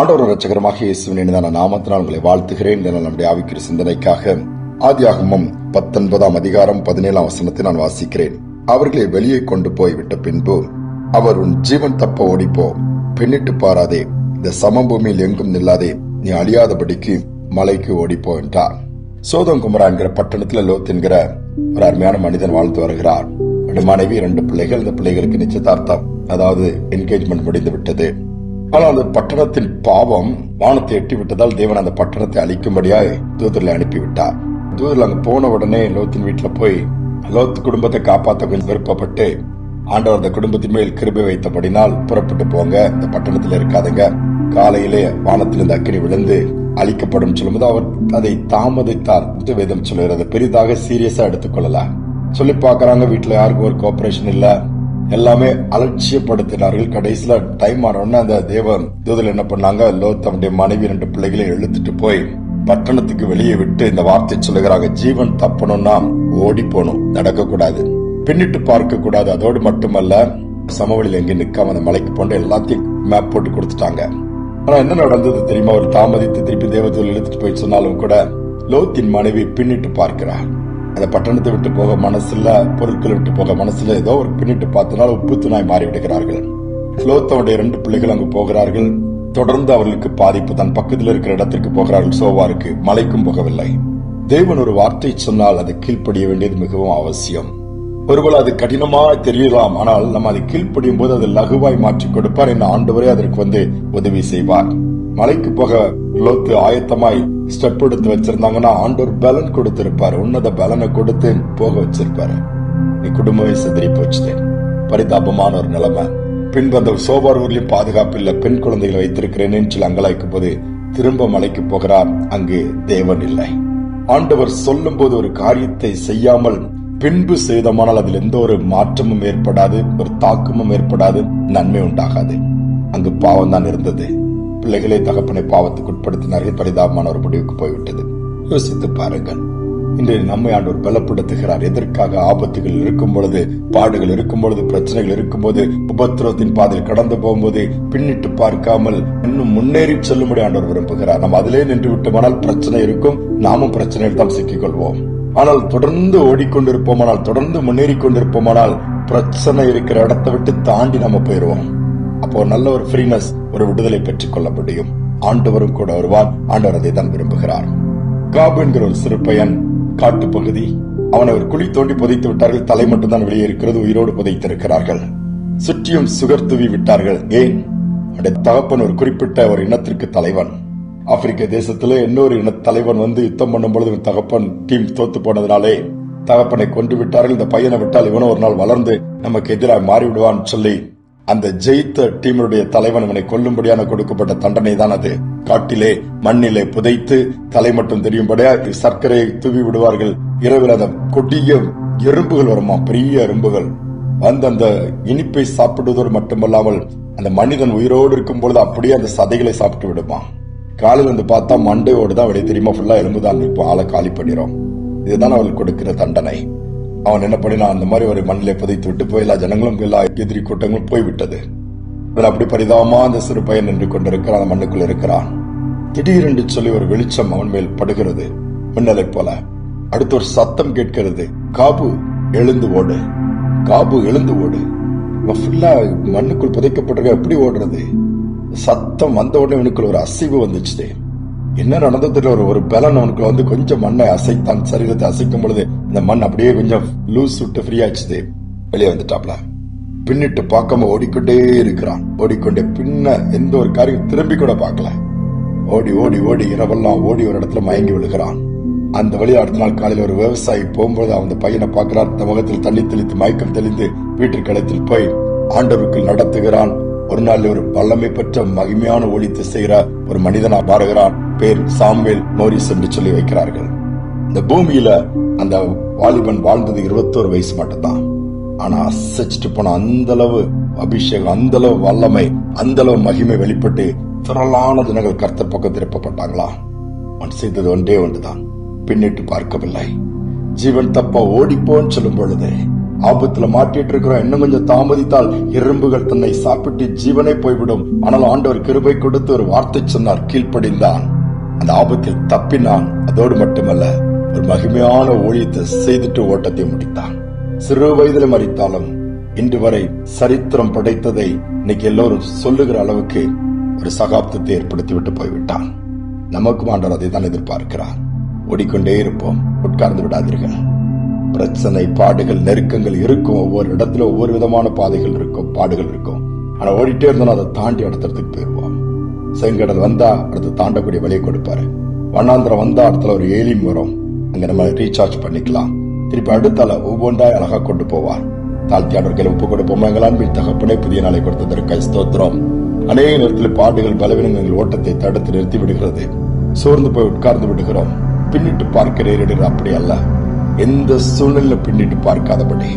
ஆண்டவர் ரச்சகரமாக இயேசுவின் இனிதான நாமத்தினால் உங்களை வாழ்த்துகிறேன். என நம்முடைய ஆவிக்கிற சிந்தனைக்காக ஆதியாகமம் பத்தொன்பதாம் அதிகாரம் பதினேழாம் வசனத்தை நான் வாசிக்கிறேன். அவர்களை வெளியே கொண்டு போய் விட்ட பின்பு அவர் உன் ஜீவன் தப்ப ஓடிப்போ பின்னிட்டு பாராதே இந்த சமபூமியில் எங்கும் நில்லாதே நீ அழியாதபடிக்கு மலைக்கு ஓடிப்போ என்றார். சோதம் குமரா என்கிற பட்டணத்துல லோத் என்கிற ஒரு அருமையான மனிதன் வாழ்ந்து வருகிறார். ரெண்டு மனைவி ரெண்டு பிள்ளைகள் இந்த பிள்ளைகளுக்கு நிச்சயதார்த்தம் அதாவது என்கேஜ்மெண்ட் முடிந்து விட்டது ஆனால் அந்த பட்டணத்தின் பாவம் வானத்தை எட்டி விட்டதால் தேவன் அந்த பட்டணத்தை அழிக்கும்படியாய் தூதர்களை அனுப்பிவிட்டார். தூதர்கள் அங்க போன உடனே லோத்தின் வீட்டுல போய் லோத் குடும்பத்தை காப்பாற்ற விருப்பப்பட்டு ஆண்டவர் அந்த குடும்பத்தின் மேல் கிருபை வைத்தபடினால் புறப்பட்டு போங்க இந்த பட்டணத்தில் இருக்காதுங்க. காலையிலே வானத்தில் இருந்து அக்கினி விழுந்து அழிக்கப்படும் சொல்லும்போது அவர் அதை தாமதித்தார். வேதம் சொல்லுகிறது பெரிதாக சீரியஸா எடுத்துக்கொள்ளல சொல்லி பாக்குறாங்க வீட்டுல யாருக்கும் ஒரு கோஆபரேஷன் இல்லை. எல்லாமே அலட்சியப்படுத்தினார்கள். கடைசியில டைம் ஆனோடனே அந்த தேவன் தூதல் என்ன பண்ணாங்க? லோத்தனுடைய மனைவி ரெண்டு பிள்ளைகளை இழுத்துட்டு போய் பட்டணத்துக்கு வெளியே விட்டு இந்த வார்த்தை சொல்லுகிறாங்க. ஜீவன் தப்பணும்னா ஓடி போகணும். நடக்க கூடாது பின்னிட்டு பார்க்க கூடாது அதோடு மட்டுமல்ல சமவெளியில் எங்கே நிக்காம அந்த மலைக்கு போன்ற எல்லாத்தையும் மேப் போட்டு கொடுத்துட்டாங்க. ஆனா என்ன நடந்தது தெரியுமா? ஒரு தாமதித்து திருப்பி தேவதூர் இழுத்துட்டு போய் சொன்னாலும் கூட லோத்தின் மனைவி பின்னிட்டு பார்க்கிறார் அந்த பட்டணத்தை விட்டு போக மனசுல பொருட்களை விட்டு போக மனசுல ஏதோ ஒரு பின்னிட்டு பார்த்தனால உப்பு துணாய் மாறி விடுகிறார்கள் லோத்தவுடைய ரெண்டு பிள்ளைகள் அங்கு போகிறார்கள். தொடர்ந்து அவர்களுக்கு பாதிப்பு தன் பக்கத்தில் இருக்கிற இடத்திற்கு போகிறார்கள். சோவாருக்கு மலைக்கும் போகவில்லை. தேவன் ஒரு வார்த்தை சொன்னால் அதை கீழ்ப்படிய வேண்டியது மிகவும் அவசியம். ஒருவேளை அது கடினமா தெரியலாம். ஆனால் நம்ம அதை கீழ்ப்படியும் போது அது லகுவாய் மாற்றி கொடுப்பார் என்ன ஆண்டவரே அதற்கு வந்து உதவி செய்வார். மலைக்கு போக லோத்து ஆயத்தமாய் ஸ்டெப் எடுத்து வச்சிருந்தாங்கன்னா ஆண்டவர் பலன் கொடுத்திருப்பாரு. உன்னத பலனை கொடுத்து போக வச்சிருப்பாரு. நீ குடும்பமே சிதறி போச்சுதே. பரிதாபமான ஒரு நிலைமை. பின்பு அந்த சோபார் ஊர்லயும் பாதுகாப்பு இல்ல பெண் குழந்தைகளை வைத்திருக்கிறேன்னு சொல்லி அங்கலாய்க்கும் போது திரும்ப மலைக்கு போகிறார். அங்கு தேவன் இல்லை. ஆண்டவர் சொல்லும் போது ஒரு காரியத்தை செய்யாமல் பின்பு செய்தமானால் அதில் எந்த ஒரு மாற்றமும் ஏற்படாது ஒரு தாக்கமும் ஏற்படாது நன்மை உண்டாகாது. அங்கு பாவம் தான் இருந்தது. பிள்ளைகளை தகப்பனை பாவத்துக்கு உட்படுத்தினார்கள். பரிதாபமான ஒரு முடிவுக்கு போய்விட்டது. யோசித்து பாருங்கள். இன்று நம்மை ஆண்டவர் பலப்படுத்துகிறார். எதற்காக ஆபத்துகள் இருக்கும் பொழுது பாடுகள் இருக்கும் பொழுது பிரச்சனைகள் இருக்கும் போது உபத்திரத்தின் பாதையில் கடந்து போகும்போது பின்னிட்டு பார்க்காமல் இன்னும் முன்னேறி செல்லும்படி ஆண்டவர் விரும்புகிறார். நம்ம அதிலே நின்று விட்டோமானால் பிரச்சனை இருக்கும். நாமும் பிரச்சனையில் தான் சிக்கிக் கொள்வோம் ஆனால் தொடர்ந்து ஓடிக்கொண்டிருப்போமானால் தொடர்ந்து முன்னேறி கொண்டிருப்போமானால் பிரச்சனை இருக்கிற இடத்தை விட்டு தாண்டி நம்ம போயிருவோம். அப்போ நல்ல ஒரு ஃப்ரீனஸ் ஒரு விடுதலை பெற்றுக் கொள்ள முடியும். ஆண்டவரும் கூட வருவார். ஆண்டவர் அதை தான் விரும்புகிறார். காபு என்கிற ஒரு சிறு பையன் காட்டு பகுதி. அவனை ஒரு குழி தோண்டி புதைத்து விட்டார்கள். தலை மட்டும்தான் வெளியே இருக்கிறது உயிரோடு புதைத்திருக்கிறார்கள். சுற்றியும் சுகர் தூவி விட்டார்கள். ஏன்? அவனுடைய தகப்பன் ஒரு குறிப்பிட்ட ஒரு இனத்திற்கு தலைவன். ஆப்பிரிக்க தேசத்துல இன்னொரு இன தலைவன் வந்து யுத்தம் பண்ணும் பொழுது தகப்பன் டீம் தோத்து போனதுனாலே தகப்பனை கொண்டு விட்டார்கள். இந்த பையனை விட்டால் இவனும் ஒரு நாள் வளர்ந்து நமக்கு எதிராக மாறிவிடுவான்னு சொல்லி அந்த ஜெயித்த டீமுடைய தலைவன் இவனை கொல்லும்படியான கொடுக்கப்பட்ட தண்டனை தான் அது. காட்டிலே மண்ணிலே புதைத்து தலை மட்டும் தெரியும்படியா சர்க்கரையை தூவி விடுவார்கள். இரவில் அந்த கொடிய எறும்புகள் வருமா? பெரிய எறும்புகள். வந்து அந்த இனிப்பை சாப்பிடுவதோடு மட்டுமல்லாமல் அந்த மனிதன் உயிரோடு இருக்கும் பொழுது அப்படியே அந்த சதைகளை சாப்பிட்டு விடுமா? காலையில் வந்து பார்த்தா மண்டையோடு தான் வெளியே தெரியுமா? ஃபுல்லா எலும்பு தான் இப்போ ஆளை காலி பண்ணிடும் இதுதான் அவள் கொடுக்கிற தண்டனை. அவன் என்ன பண்ணினான் அந்த மாதிரி ஒரு மண்ணிலே புதைத்து விட்டு போய் எல்லா ஜனங்களும் எல்லா எதிரி கூட்டங்களும் போய்விட்டது. இவன் அப்படி பரிதாபமா அந்த சிறு பையன் நின்று கொண்டிருக்கிறான் அந்த மண்ணுக்குள் இருக்கிறான். திடீரென்று சொல்லி ஒரு வெளிச்சம் அவன் மேல் படுகிறது. மின்னலை போல. அடுத்து ஒரு சத்தம் கேட்கிறது. காபு எழுந்து ஓடு. காபு எழுந்து ஓடு. ஃபுல்லா மண்ணுக்குள் புதைக்கப்பட்டிருக்க எப்படி ஓடுறது? சத்தம் வந்த உடனே இவனுக்குள் ஒரு அசைவு வந்துச்சு என்ன நடந்ததுல ஒரு ஒரு பலன் அவனுக்கு வந்து கொஞ்சம் மண்ணை அசைத்தான். சரீரத்தை அசைக்கும் பொழுது இந்த மண் அப்படியே கொஞ்சம் லூஸ் விட்டு ஃப்ரீ ஆச்சுது வெளியே வந்துட்டாப்ல. பின்னிட்டு பார்க்காம ஓடிக்கொண்டே இருக்கிறான். ஓடிக்கொண்டே பின்ன எந்த ஒரு காரியம் திரும்பி கூட பார்க்கல. ஓடி ஓடி ஓடி இரவெல்லாம் ஓடி ஒரு இடத்துல மயங்கி விழுகிறான். அந்த வழி அடுத்த நாள் காலையில் ஒரு விவசாயி போகும்போது அந்த பையனை பார்க்கிறார் அந்த முகத்தில் தண்ணி தெளித்து மயக்கம் தெளிந்து வீட்டு இடத்தில் போய் ஆண்டவருக்கு நடத்துகிறான். ஒரு நாள் ஒரு வல்லமை பெற்ற மகிமையான ஒழித்து செய்கிற ஒரு மனிதனா பாருகிறான் பேர் சாம்வேல் மோரிஸ் என்று சொல்லி வைக்கிறார்கள். இந்த பூமியில அந்த வாலிபன் வாழ்ந்தது இருபத்தோரு வயசு மட்டும்தான். ஆனா அசைச்சிட்டு போன அந்த அளவு அபிஷேகம் அந்த அளவு வல்லமை அந்த அளவு மகிமை வெளிப்பட்டு திரளான ஜனங்கள் கர்த்தர் பக்கம் திருப்பப்பட்டாங்களா? அவன் செய்தது ஒன்றே ஒன்றுதான். பின்னிட்டு பார்க்கவில்லை. ஜீவன் தப்பா ஓடிப்போன்னு சொல்லும் பொழுது ஆபத்துல மாட்டிட்டு இருக்கிறோம். இன்னும் கொஞ்சம் தாமதித்தால் எறும்புகள் தன்னை சாப்பிட்டு ஜீவனை போய்விடும். ஆனால் ஆண்டவர் கிருபை கொடுத்து ஒரு வார்த்தை சொன்னார். கீழ்ப்படிந்தான். அந்த ஆபத்தில் தப்பினான். அதோடு மட்டுமல்ல ஒரு மகிமையான ஊழியத்தை செய்துட்டு ஓட்டத்தை முடித்தான். சிறு வயதில் மறித்தாலும் இன்று வரை சரித்திரம் படைத்ததை இன்னைக்கு எல்லோரும் சொல்லுகிற அளவுக்கு ஒரு சகாப்தத்தை ஏற்படுத்தி விட்டு போய்விட்டான். நமக்கும் ஆண்டவர் அதை தான் எதிர்பார்க்கிறார். ஓடிக்கொண்டே இருப்போம். உட்கார்ந்து விடாதீர்கள். பிரச்சனை பாடுகள் நெருக்கங்கள் இருக்கும். ஒவ்வொரு இடத்துல ஒவ்வொரு விதமான பாதைகள் இருக்கும் பாடுகள் இருக்கும். ஆனா ஓடிட்டே இருந்தோம் அதை தாண்டி அடுத்த இடத்துக்கு போயிருவோம் செங்கடல் வந்தா அடுத்து தாண்டக்கூடிய வழியை கொடுப்பாரு. வண்ணாந்திரம் வந்தா இடத்துல ஒரு ஏலியும் வரும். அங்க நம்ம ரீசார்ஜ் பண்ணிக்கலாம். திருப்பி அடுத்தால ஒவ்வொன்றாய் அழகா கொண்டு போவார். தாழ்த்தியாளர்கள் ஒப்பு கொடுப்போம்? எங்கள் அன்பின் தகப்பனே புதிய நாளை கொடுத்ததற்கு ஸ்தோத்திரம். அநேக நேரத்தில் பாடுகள் பலவீனங்கள் ஓட்டத்தை தடுத்து நிறுத்தி விடுகிறது. சோர்ந்து போய் உட்கார்ந்து விடுகிறோம். பின்னிட்டு பார்க்க அப்படி அல்ல எந்த சூழ்நிலை பின்னிட்டு பார்க்காதபடி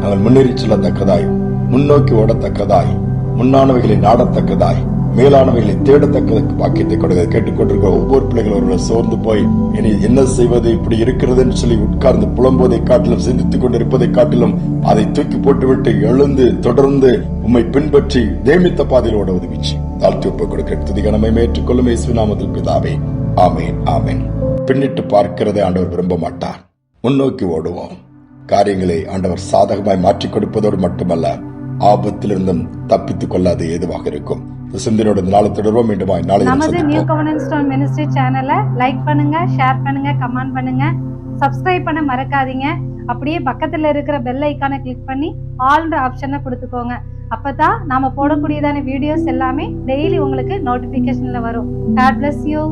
நாங்கள் முன்னேறி செல்லத்தக்கதாய் முன்னோக்கி ஓடத்தக்கதாய் முன்னானவைகளை நாடத்தக்கதாய் மேலானவைகளை தேடத்தக்க பாக்கியத்தை கொடுக்க கேட்டுக்கொண்டிருக்கிற ஒவ்வொரு பிள்ளைகள் ஒருவர் சோர்ந்து போய் இனி என்ன செய்வது இப்படி இருக்கிறதுன்னு சொல்லி உட்கார்ந்து புலம்புவதை காட்டிலும் சிந்தித்துக் கொண்டிருப்பதை காட்டிலும் அதை தூக்கி போட்டுவிட்டு எழுந்து தொடர்ந்து உம்மை பின்பற்றி தேமித்த பாதையில் ஓட உதவிச்சு தாழ்த்தி ஒப்பு கொடுக்க துதிகனமை ஏற்றுக்கொள்ளும் இயேசு நாமத்தில் பிதாவே. ஆமேன் ஆமேன். பின்னிட்டு பார்க்கிறதை ஆண்டவர் விரும்ப மாட்டார். முன்னோக்கி ஓடுவோம். காரியங்களை ஆண்டவர் சாதகமாய் மாற்றிக் கொடுப்பதோடு மட்டுமல்ல ஆபத்திலிருந்தும் தப்பித்துக் கொள்ளாது ஏதுவாக இருக்கும். இந்த சிந்தனையோட இந்த நாளை தொடர்வோம். மீண்டும் நாளை நமது நியூ கவர்னன்ஸ் ஸ்டோன் மினிஸ்ட்ரி சேனலை லைக் பண்ணுங்க ஷேர் பண்ணுங்க கமெண்ட் பண்ணுங்க. சப்ஸ்கிரைப் பண்ண மறக்காதீங்க. அப்படியே பக்கத்துல இருக்கிற பெல் ஐக்கானை கிளிக் பண்ணி ஆல்ன்ற ஆப்ஷனை கொடுத்துக்கோங்க. அப்பதான் நாம போடக்கூடியதான வீடியோஸ் எல்லாமே டெய்லி உங்களுக்கு நோட்டிபிகேஷன்ல வரும். God bless you.